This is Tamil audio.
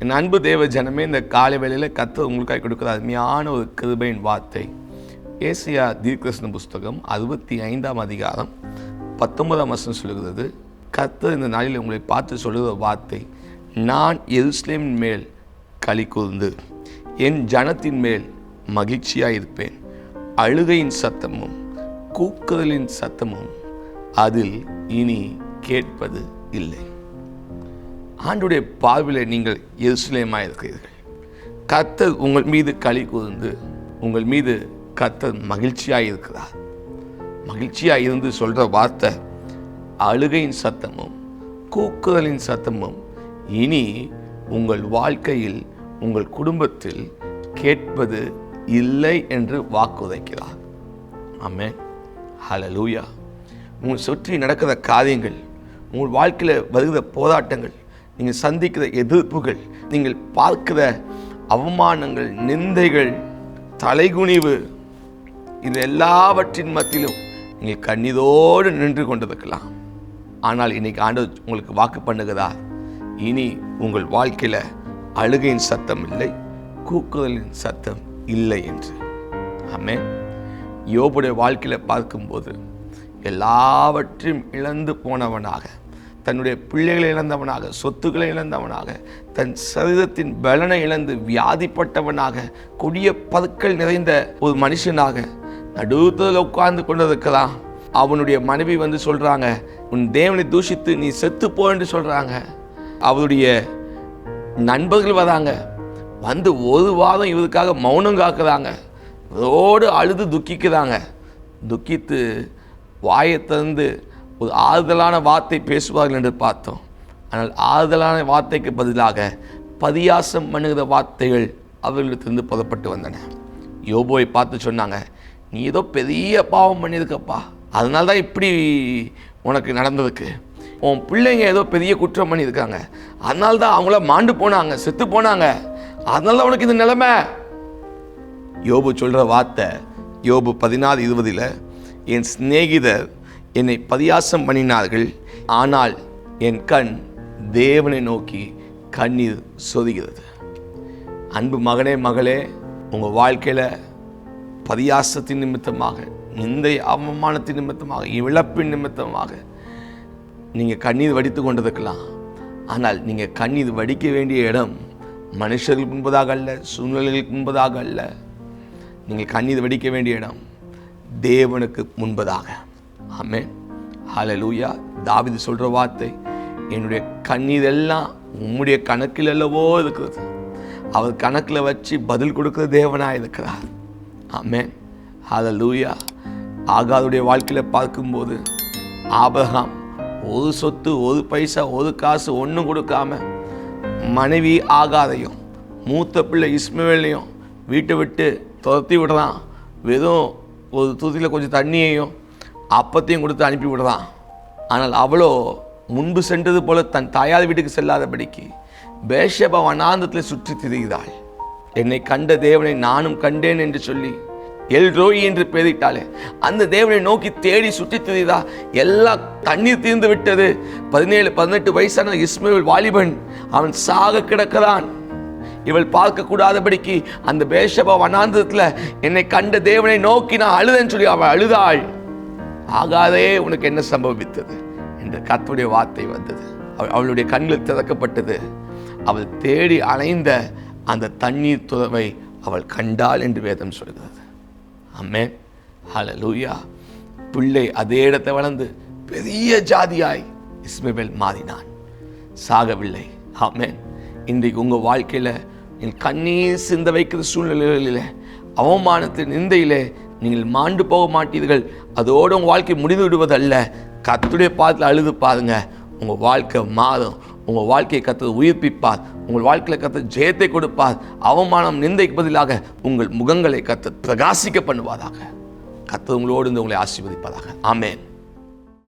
என் அன்பு தேவ ஜனமே இந்த காலை வேளையில் கத்து உங்களுக்காக கொடுக்குற அருமையான ஒரு கிருபையின் வார்த்தை. ஏசியா தீர்கிருஷ்ண புஸ்தகம் அறுபத்தி ஐந்தாம் அதிகாரம் பத்தொன்பதாம் வருஷம் சொல்லுகிறது. கத்து இந்த நாளில் உங்களை பார்த்து சொல்லுகிற வார்த்தை நான் எருஸ்லேமின் மேல் களி கூர்ந்து என் ஜனத்தின் மேல் மகிழ்ச்சியாக இருப்பேன் அழுகையின் சத்தமும் கூக்குரலின் சத்தமும் அதில் இனி கேட்பது இல்லை. ஆண்டுடைய பார்வையில் நீங்கள் எருசலேமாக இருக்கிறீர்கள். கத்தர் உங்கள் மீது களி கூர்ந்து உங்கள் மீது கத்தர் மகிழ்ச்சியாக இருக்கிறார். மகிழ்ச்சியாக இருந்து சொல்கிற வார்த்தை அழுகையின் சத்தமும் கூக்குதலின் சத்தமும் இனி உங்கள் வாழ்க்கையில் உங்கள் குடும்பத்தில் கேட்பது இல்லை என்று வாக்குரைக்கிறார். ஆமே ஹலலூயா உங்கள் சுற்றி நடக்கிற காரியங்கள் உங்கள் வாழ்க்கையில் வருகிற போராட்டங்கள் நீங்கள் சந்திக்கிற எதிர்ப்புகள் நீங்கள் பார்க்கிற அவமானங்கள் நிந்தைகள் தலைகுனிவு இது எல்லாவற்றின் மத்தியிலும் நீங்கள் கண்ணீரோடு நின்று கொண்டிருக்கலாம். ஆனால் இன்னைக்கு ஆண்டவர் உங்களுக்கு வாக்கு பண்ணுகிறதா? இனி உங்கள் வாழ்க்கையில் அழுகையின் சத்தம் இல்லை கூக்குதலின் சத்தம் இல்லை என்று. ஆமே யோபுடைய வாழ்க்கையில் பார்க்கும்போது எல்லாவற்றையும் இழந்து போனவனாக தன்னுடைய பிள்ளைகளை இழந்தவனாக சொத்துக்களை இழந்தவனாக தன் சரீரத்தின் பலனை இழந்து வியாதிப்பட்டவனாக கொடிய பதுக்கள் நிறைந்த ஒரு மனுஷனாக நடுத்ததில் உட்கார்ந்து கொண்டிருக்கலாம். அவனுடைய மனைவி வந்து சொல்கிறாங்க உன் தேவனை தூஷித்து நீ செத்து போன்று என்று அவருடைய நண்பர்கள் வராங்க. வந்து ஒரு வாரம் இவருக்காக மௌனம் காக்குறாங்க. ரோடு அழுது துக்கிக்கிறாங்க. துக்கித்து வாயை திறந்து ஒரு ஆறுதலான வார்த்தை பேசுவார்கள் என்று பார்த்தோம். ஆனால் ஆறுதலான வார்த்தைக்கு பதிலாக பரியாசம் பண்ணுகிற வார்த்தைகள் அவர்களிடத்திலிருந்து புறப்பட்டு வந்தன. யோபோவை பார்த்து சொன்னாங்க நீ ஏதோ பெரிய பாவம் பண்ணியிருக்கப்பா. அதனால தான் இப்படி உனக்கு நடந்ததுக்கு உன் பிள்ளைங்க ஏதோ பெரிய குற்றம் பண்ணியிருக்காங்க. அதனால தான் அவங்கள மாண்டு போனாங்க செத்து போனாங்க. அதனால தான் உனக்கு இந்த நிலைமை. யோபு சொல்கிற வார்த்தை யோபு பதினாறு இருபதில் என் சிநேகிதர் என்னை பதியாசம் பண்ணினார்கள். ஆனால் என் கண் தேவனை நோக்கி கண்ணீர் சொதுகிறது அன்பு மகனே மகளே உங்கள் வாழ்க்கையில் பரியாசத்தின் நிமித்தமாக நிந்தை அவமானத்தின் நிமித்தமாக இழப்பின் நிமித்தமாக நீங்கள் கண்ணீர் வடித்து கொண்டிருக்கலாம். ஆனால் நீங்கள் கண்ணீர் வடிக்க வேண்டிய இடம் மனுஷர்களுக்கு முன்பதாக அல்ல சூழ்நிலைகளுக்கு முன்பதாக அல்ல. நீங்கள் கண்ணீர் வடிக்க வேண்டிய இடம் தேவனுக்கு முன்பதாக. ஆமென். ஹalleluya. தாவிது சொல்கிற வார்த்தை என்னுடைய கண்ணீர் எல்லாம் உம்முடைய கணக்கில் அல்லவோ இருக்கிறது. அவர் கணக்கில் வச்சு பதில் கொடுக்குற தேவனாக இருக்கிறார். ஆமென். ஹalleluya. ஆகாதுடைய வாழ்க்கையில் பார்க்கும்போது ஆபிரகாம் ஒரு சொத்து ஒரு பைசா ஒரு காசு ஒன்றும் கொடுக்காம மனைவி ஆகாதையும் மூத்த பிள்ளை இஸ்மவேலையும் வீட்டை விட்டு துரத்தி விடுறான். வெறும் ஒரு தூத்தியில் கொஞ்சம் தண்ணியையும் அப்பத்தையும் கொடுத்து அனுப்பி விடுறான். ஆனால் அவளோ முன்பு சென்றது போல தன் தாயார் வீட்டுக்கு செல்லாதபடிக்கு பேஷபா வனாந்தத்தில் சுற்றி திரிகிறாள். என்னை கண்ட தேவனை நானும் கண்டேன் என்று சொல்லி எல் ரோயி என்று பெயரிட்டாளே அந்த தேவனை நோக்கி தேடி சுற்றி திரிதா. எல்லாம் தண்ணீர் தீர்ந்து விட்டது. பதினேழு பதினெட்டு வயசான இஸ்மேல் வாலிபன் அவன் சாக கிடக்கிறான். இவள் பார்க்கக்கூடாதபடிக்கு அந்த பேஷபா வனாந்தத்தில் என்னை கண்ட தேவனை நோக்கி நான் அழுதேன்னு சொல்லி அவள் அழுதாள். ஆகாதே உனக்கு என்ன சம்பவித்தது? என்று கத்துடைய வார்த்தை வந்தது. அவள் அவளுடைய கண்கள் திறக்கப்பட்டது. அவள் தேடி அலைந்த அந்த தண்ணீர் துறவை அவள் கண்டாள் என்று வேதம் சொல்கிறது. அம்மேன் லூயா பிள்ளை அதே இடத்தை வளர்ந்து பெரிய ஜாதியாய் இஸ்மவேல் மாறினான். சாகவில்லை. ஆமேன். இன்றைக்கு உங்கள் வாழ்க்கையில் என் கண்ணீர் சிந்த வைக்கிற சூழ்நிலைகளில் அவமானத்தின் நிந்தையிலே நீங்கள் மாண்டு போக மாட்டீர்கள். அதோடு உங்கள் வாழ்க்கை முடிந்து விடுவதல்ல. கத்துடைய பாதத்தில் அழுது பாருங்க. உங்கள் வாழ்க்கை மாறும். உங்கள் வாழ்க்கையை கத்து உயிர்ப்பிப்பார். உங்கள் வாழ்க்கையில் கத்த ஜெயத்தை கொடுப்பார். அவமானம் நிந்தைக்கு பதிலாக உங்கள் முகங்களை கத்த பிரகாசிக்க பண்ணுவாராக. கத்த உங்களோடு இருந்து உங்களை ஆசீர்வதிப்பதாக ஆமேன்.